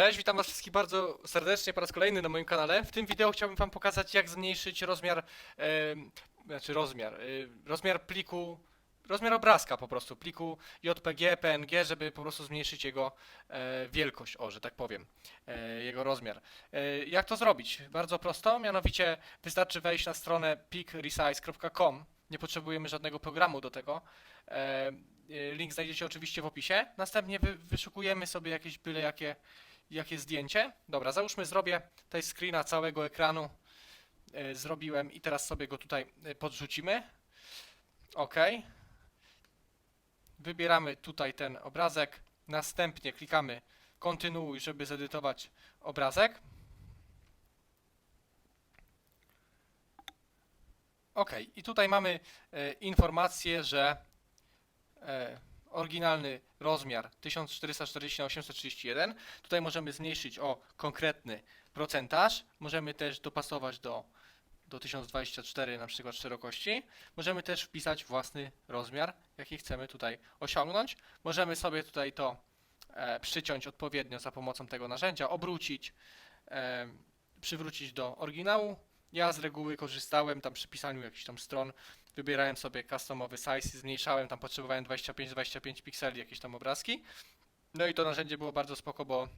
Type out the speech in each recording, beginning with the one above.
Cześć, witam was wszystkich bardzo serdecznie po raz kolejny na moim kanale. W tym wideo chciałbym wam pokazać jak zmniejszyć rozmiar, e, znaczy rozmiar, e, rozmiar pliku, rozmiar obrazka po prostu, pliku JPG, PNG, żeby po prostu zmniejszyć jego e, wielkość, o, że tak powiem, e, jego rozmiar. E, jak to zrobić? Bardzo prosto, mianowicie wystarczy wejść na stronę peakresize.com, nie potrzebujemy żadnego programu do tego. E, e, Link znajdziecie oczywiście w opisie. Następnie wy, wyszukujemy sobie jakieś byle jakie jakie zdjęcie. Dobra, załóżmy zrobię tutaj screena całego ekranu. E, Zrobiłem i teraz sobie go tutaj e, podrzucimy. OK. Wybieramy tutaj ten obrazek. Następnie klikamy kontynuuj, żeby zedytować obrazek. OK. I tutaj mamy e, informację, że oryginalny rozmiar 1440 na 831. Tutaj możemy zmniejszyć o konkretny procentaż. Możemy też dopasować do, do 1024 na przykład szerokości. Możemy też wpisać własny rozmiar, jaki chcemy tutaj osiągnąć. Możemy sobie tutaj to e, przyciąć odpowiednio za pomocą tego narzędzia, obrócić, e, przywrócić do oryginału. Ja z reguły korzystałem tam przy pisaniu jakichś tam stron wybierałem sobie customowy size, zmniejszałem, tam potrzebowałem 25-25 pikseli, jakieś tam obrazki. No i to narzędzie było bardzo spoko, bo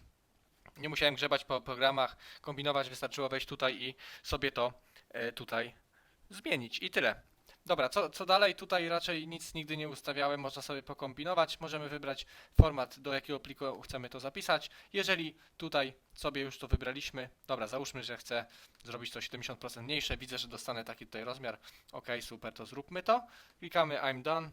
nie musiałem grzebać po programach, kombinować, wystarczyło wejść tutaj i sobie to e, tutaj zmienić i tyle. Dobra, co, co dalej? Tutaj raczej nic nigdy nie ustawiałem, można sobie pokombinować. Możemy wybrać format, do jakiego pliku chcemy to zapisać. Jeżeli tutaj sobie już to wybraliśmy, dobra, załóżmy, że chcę zrobić to 70% mniejsze, widzę, że dostanę taki tutaj rozmiar. Ok, super, to zróbmy to. Klikamy I'm done.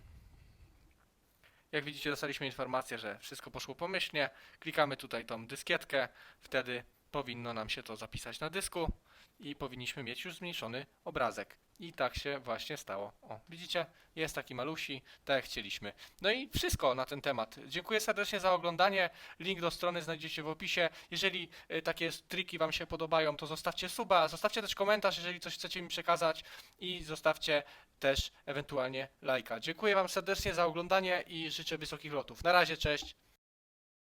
Jak widzicie, dostaliśmy informację, że wszystko poszło pomyślnie. Klikamy tutaj tą dyskietkę, wtedy powinno nam się to zapisać na dysku i powinniśmy mieć już zmniejszony obrazek. I tak się właśnie stało. O, widzicie? Jest taki malusi, tak jak chcieliśmy. No i wszystko na ten temat. Dziękuję serdecznie za oglądanie. Link do strony znajdziecie w opisie. Jeżeli y, takie triki Wam się podobają, to zostawcie suba, zostawcie też komentarz, jeżeli coś chcecie mi przekazać i zostawcie też ewentualnie lajka. Dziękuję Wam serdecznie za oglądanie i życzę wysokich lotów. Na razie, cześć.